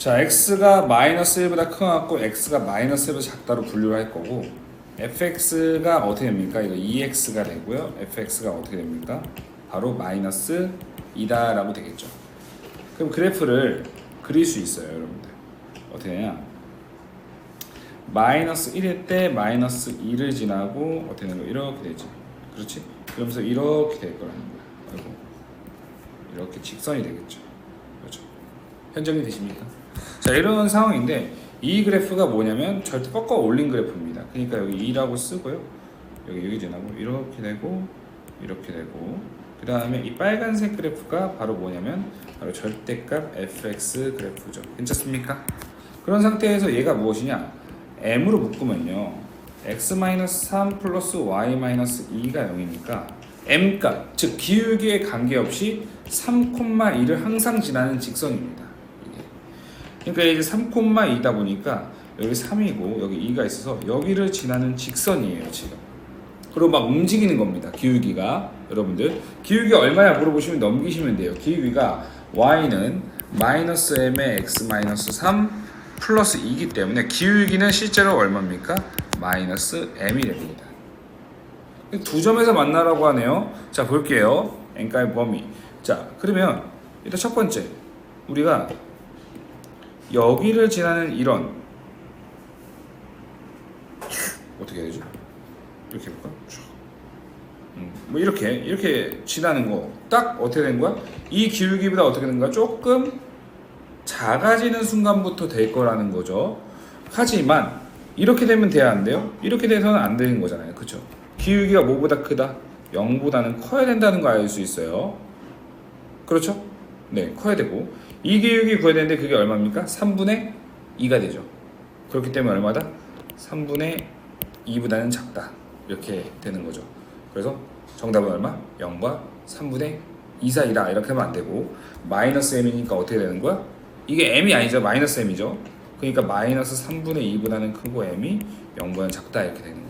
자, x가 마이너스 1보다 커갖고 x가 마이너스 1보다 작다로 분류를 할 거고 fx가 어떻게 됩니까? 이거 2x가 되고요. fx가 어떻게 됩니까? 바로 마이너스 2다라고 되겠죠. 그럼 그래프를 그릴 수 있어요, 여러분들. 어떻게 해야? 마이너스 1일 때 마이너스 2를 지나고 어떻게 되는 거 이렇게 되지. 그렇지? 그러면서 이렇게 될 거라는 거야. 아이고. 이렇게 직선이 되겠죠. 그렇죠? 현정이 되십니까? 자 이런 상황인데 이 그래프가 뭐냐면 절대 꺾어 올린 그래프입니다. 그러니까 여기 2라고 쓰고요. 여기 여기 지나고 이렇게 되고 이렇게 되고 그 다음에 이 빨간색 그래프가 바로 뭐냐면 바로 절대값 fx 그래프죠. 괜찮습니까? 그런 상태에서 얘가 무엇이냐? m으로 묶으면요. x-3 플러스 y-2가 0이니까 m값, 즉 기울기에 관계없이 3,2를 항상 지나는 직선입니다. 그러니까 이제 3,2다 보니까 여기 3이고 여기 2가 있어서 여기를 지나는 직선이에요 지금. 그리고 막 움직이는 겁니다. 기울기가 여러분들 기울기 얼마냐 물어보시면 넘기시면 돼요. 기울기가 y는 마이너스 m의 x 마이너스 3 플러스 2이기 때문에 기울기는 실제로 얼마입니까? 마이너스 m이 됩니다. 두 점에서 만나라고 하네요. 자 볼게요. n가의 범위. 자 그러면 일단 첫 번째 우리가 여기를 지나는 이런 어떻게 해야 되죠? 이렇게 해볼까? 쭉. 음, 뭐 이렇게 이렇게 지나는 거 딱 어떻게 된 거야? 이 기울기보다 어떻게 된 거야? 조금 작아지는 순간부터 될 거라는 거죠. 하지만 이렇게 되면 돼야 안 돼요? 이렇게 돼서는 안 되는 거잖아요. 그렇죠? 기울기가 뭐보다 크다? 0보다는 커야 된다는 거 알 수 있어요. 그렇죠? 네, 커야 되고 이 기울기 구해야 되는데 그게 얼마입니까? 3분의 2가 되죠. 그렇기 때문에 얼마다? 3분의 2보다는 작다. 이렇게 되는 거죠. 그래서 정답은 얼마? 0과 3분의 2 사이다. 이렇게 하면 안 되고 마이너스 m이니까 어떻게 되는 거야? 이게 m이 아니죠. 마이너스 m이죠. 그러니까 마이너스 3분의 2보다는 크고 m이 0보다는 작다 이렇게 되는 거예요.